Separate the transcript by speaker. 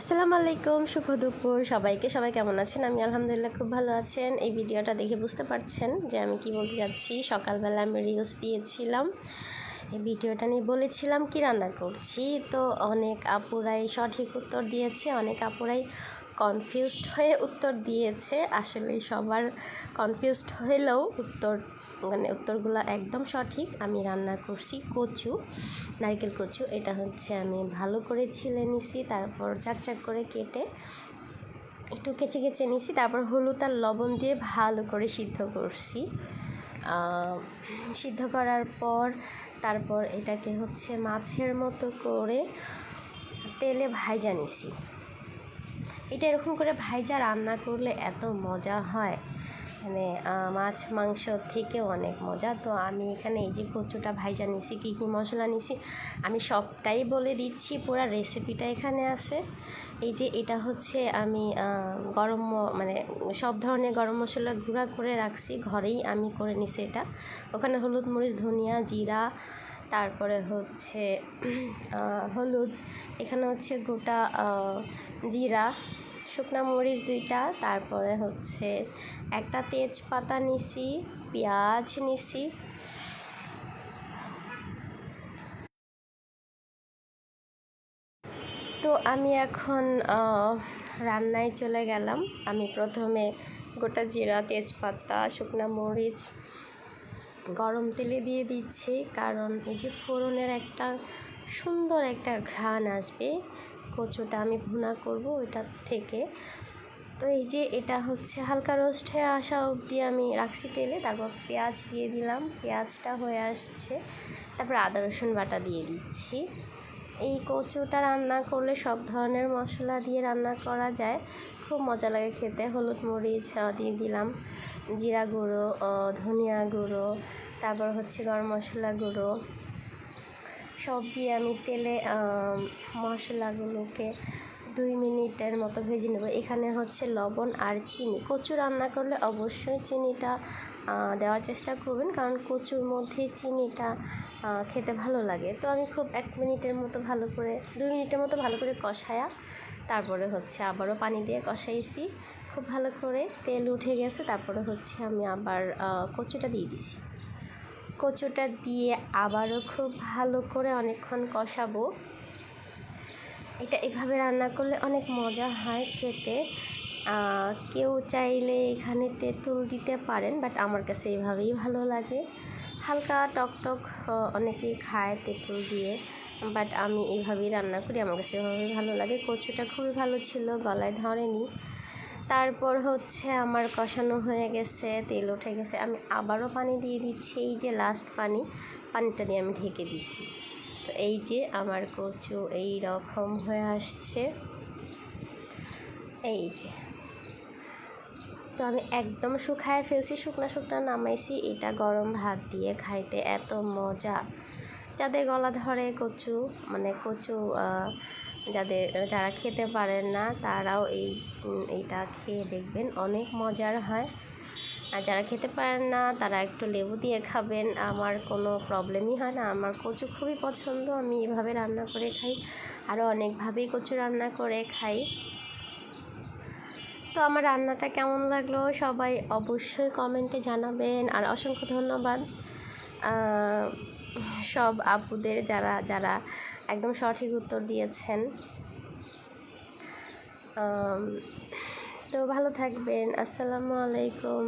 Speaker 1: আসসালামু আলাইকুম শুভ দুপুর। সবাইকে, সবাই কেমন আছেন? আমি আলহামদুলিল্লাহ খুব ভালো আছেন। এই ভিডিওটা দেখে বুঝতে পারছেন যে আমি কি বলতে যাচ্ছি। সকালবেলা আমি রিলস দিয়েছিলাম। এই ভিডিওটা নিয়ে বলেছিলাম কি রান্না করছি। তো অনেক আপুরাই সঠিক উত্তর দিয়েছে, অনেক আপুরাই কনফিউজড হয়ে উত্তর দিয়েছে। আসলে সবার কনফিউজড হলেও উত্তর মানে উত্তরগুলো একদম সঠিক। আমি রান্না করছি কচু, নারকেল কচু। এটা হচ্ছে আমি ভালো করে ছিলে নিছি, তারপর চাক চাক করে কেটে একটু কেচে কেচে নিছি, তারপর হলুদ আর লবণ দিয়ে ভালো করে সিদ্ধ করছি। সিদ্ধ করার পর তারপর এটাকে হচ্ছে মাছের মতো করে তেলে ভাইজা নিছি। এটা এরকম করে ভাইজা রান্না করলে এত মজা হয়। আহ, মাছ মাংস থেকে অনেক মজা। তো আমি এখানে এই যে কচুটা ভাইজা নিছি কী কী মশলা নিছি আমি সবটাই বলে দিচ্ছি পুরো রেসিপিটা এখানে আছে। এই যে এটা হচ্ছে আমি গরম মানে সব ধরনের গরম মশলা গুঁড়া করে রাখছি ঘরেই আমি করে নিছি এটা। ওখানে হলুদ মরিচ ধনিয়া জিরা তারপরে হচ্ছে হলুদ এখানে হচ্ছে গোটা জিরা শুকনা মরিচ দুইটা, তারপরে হচ্ছে একটা তেজপাতা নিছি, পেঁয়াজ নিছি। তো আমি এখন রান্নায় চলে গেলাম। আমি প্রথমে গোটা জিরা, তেজপাতা, শুকনা মরিচ, গরম তেলে দিয়ে দিচ্ছি, কারণ এই যে ফোড়নের একটা সুন্দর একটা ঘ্রাণ আসবে। কচুটা আমি ভুনা করব ওইটার থেকে। তো এই যে এটা হচ্ছে হালকা রোস্ট হয়ে আসা অবধি আমি রাখছি তেলে, তারপর পেঁয়াজ দিয়ে দিলাম। পেঁয়াজটা হয়ে আসছে। তারপর আদা, রসুন বাটা দিয়ে দিচ্ছি। এই কচুটা রান্না করলে সব ধরনের মশলা দিয়ে রান্না করা যায়। খুব মজা লাগে খেতে। হলুদ মরিচ দিয়ে দিলাম। জিরা গুঁড়ো ধনিয়া গুঁড়ো, তারপর হচ্ছে গরম মশলা গুঁড়ো। সব দিয়ে আমি তেলে মশলাগুলোকে দুই মিনিটের মতো ভেজে নেব। এখানে হচ্ছে লবণ আর চিনি। কচু রান্না করলে অবশ্যই চিনিটা দেওয়ার চেষ্টা করবেন, কারণ কচুর মধ্যে চিনিটা খেতে ভালো লাগে। তো আমি খুব এক মিনিটের মতো ভালো করে, দুই মিনিটের মতো ভালো করে কষায়া, তারপরে হচ্ছে আবারও পানি দিয়ে কষাইছি। খুব ভালো করে তেল উঠে গেছে, তারপরে হচ্ছে আমি আবার কচুটা দিয়ে দিছি। কচুটা দিয়ে আবারও খুব ভালো করে অনেকক্ষণ কষাবো। এটা এভাবে রান্না করলে অনেক মজা হয় খেতে। কেউ চাইলে এখানে তেঁতুল দিতে পারেন, বাট আমার কাছে এভাবেই ভালো লাগে। হালকা টক টক অনেকেই খায় তেঁতুল দিয়ে, বাট আমি এইভাবেই রান্না করি, আমার কাছে এভাবেই ভালো লাগে। কচুটা খুবই ভালো ছিল, গলায় ধরেনি। তারপর হচ্ছে আমার কষানো হয়ে গেছে, তেল উঠে গেছে। আমি আবারও পানি দিয়ে দিচ্ছি, এই যে লাস্ট পানি, পানিটা দিয়ে আমি ঢেকে দিছি। তো এই যে আমার কচু এই রকম হয়ে আসছে। এই যে। তো আমি একদম শুকায় ফেলছি, শুকনা শুকনা নামাইছি, এটা গরম ভাত দিয়ে খাইতে এত মজা। যাদের গলা ধরে কচু মানে কচু যাদের, যারা খেতে পারেন না, তারাও এই এইটা খেয়ে দেখবেন। অনেক মজার হয়। আর যারা খেতে পারেন না, তারা একটু লেবু দিয়ে খাবেন। আমার কোনো প্রবলেমই হয় না। আমার কচু খুবই পছন্দ। আমি এভাবে রান্না করে খাই। আরও অনেকভাবেই কচু রান্না করে খাই। তো আমার রান্নাটা কেমন লাগল? সবাই অবশ্যই কমেন্টে জানাবেন। আর অসংখ্য ধন্যবাদ। সব আপুদের যারা যারা একদম সঠিক উত্তর দিয়েছেন। তো ভালো থাকবেন। আসসালামু আলাইকুম।